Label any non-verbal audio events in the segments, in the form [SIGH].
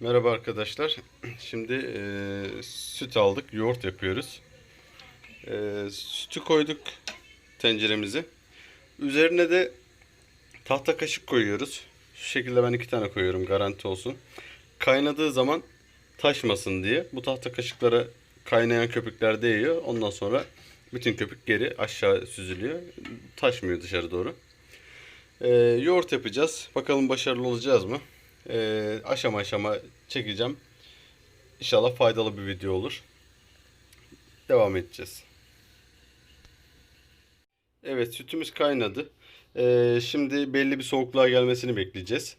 Merhaba arkadaşlar. [CLEARS THROAT] Şimdi e, süt aldık, yoğurt yapıyoruz. E, sütü koyduk tenceremize. Üzerine de tahta kaşık koyuyoruz. Şu şekilde ben iki tane koyuyorum garanti olsun. Kaynadığı zaman taşmasın diye bu tahta kaşıklara kaynayan köpükler değiyor. Ondan sonra bütün köpük geri aşağı süzülüyor. Taşmıyor dışarı doğru. E, yoğurt yapacağız. Bakalım başarılı olacağız mı? Ee, aşama aşama çekeceğim. İnşallah faydalı bir video olur. Devam edeceğiz. Evet sütümüz kaynadı. Ee, şimdi belli bir soğukluğa gelmesini bekleyeceğiz.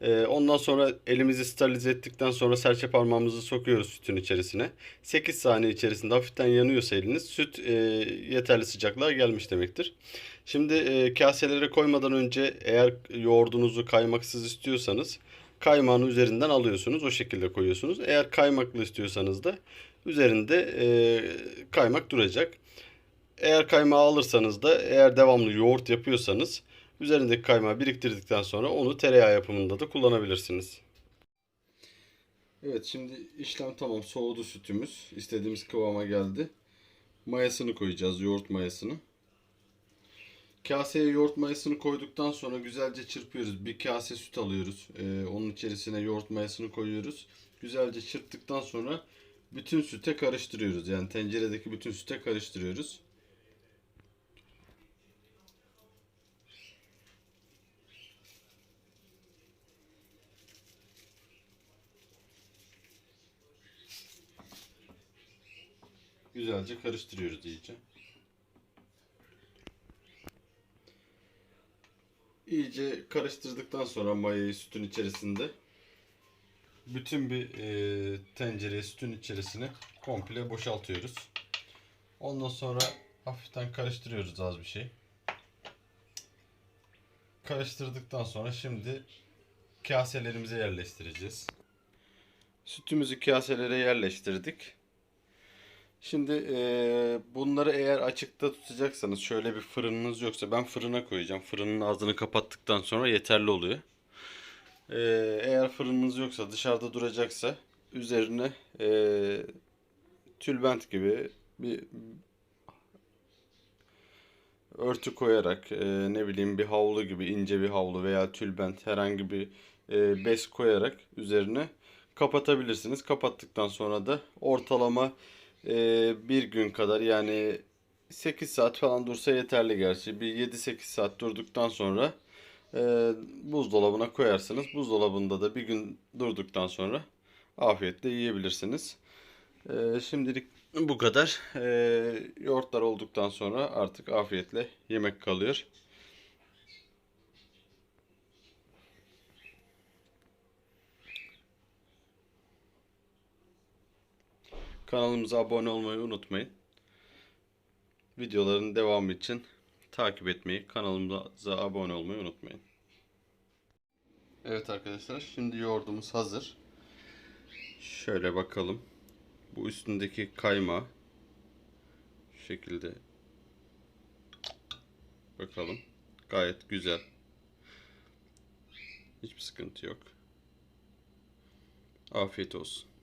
Ee, ondan sonra elimizi sterilize ettikten sonra serçe parmağımızı sokuyoruz sütün içerisine. 8 saniye içerisinde hafiften yanıyorsa eliniz süt e, yeterli sıcaklığa gelmiş demektir. Şimdi e, kaselere koymadan önce eğer yoğurdunuzu kaymaksız istiyorsanız kaymağını üzerinden alıyorsunuz. O şekilde koyuyorsunuz. Eğer kaymaklı istiyorsanız da üzerinde e, kaymak duracak. Eğer kaymağı alırsanız da eğer devamlı yoğurt yapıyorsanız üzerindeki kaymağı biriktirdikten sonra onu tereyağı yapımında da kullanabilirsiniz. Evet şimdi işlem tamam soğudu sütümüz. İstediğimiz kıvama geldi. Mayasını koyacağız yoğurt mayasını. Kaseye yoğurt mayasını koyduktan sonra güzelce çırpıyoruz. Bir kase süt alıyoruz. Ee, onun içerisine yoğurt mayasını koyuyoruz. Güzelce çırptıktan sonra bütün süte karıştırıyoruz. Yani tenceredeki bütün süte karıştırıyoruz. Güzelce karıştırıyoruz iyice. İyice karıştırdıktan sonra mayayı sütün içerisinde bütün bir e, tencereye sütün içerisine komple boşaltıyoruz. Ondan sonra hafiften karıştırıyoruz az bir şey. Karıştırdıktan sonra şimdi kaselerimize yerleştireceğiz. Sütümüzü kaselere yerleştirdik. Şimdi eee, bunları eğer açıkta tutacaksanız şöyle bir fırınınız yoksa ben fırına koyacağım. Fırının ağzını kapattıktan sonra yeterli oluyor. Eee, eğer fırınınız yoksa dışarıda duracaksa üzerine eee tülbent gibi bir örtü koyarak eee, ne bileyim bir havlu gibi ince bir havlu veya tülbent herhangi bir eee, bez koyarak üzerine kapatabilirsiniz. Kapattıktan sonra da ortalama ee, bir gün kadar yani 8 saat falan dursa yeterli gerçi. Bir 7-8 saat durduktan sonra e, buzdolabına koyarsınız. Buzdolabında da bir gün durduktan sonra afiyetle yiyebilirsiniz. E, şimdilik bu kadar. E, yoğurtlar olduktan sonra artık afiyetle yemek kalıyor. Kanalımıza abone olmayı unutmayın. Videoların devamı için takip etmeyi, kanalımıza abone olmayı unutmayın. Evet arkadaşlar, şimdi yoğurdumuz hazır. Şöyle bakalım. Bu üstündeki kayma şu şekilde bakalım. Gayet güzel. Hiçbir sıkıntı yok. Afiyet olsun.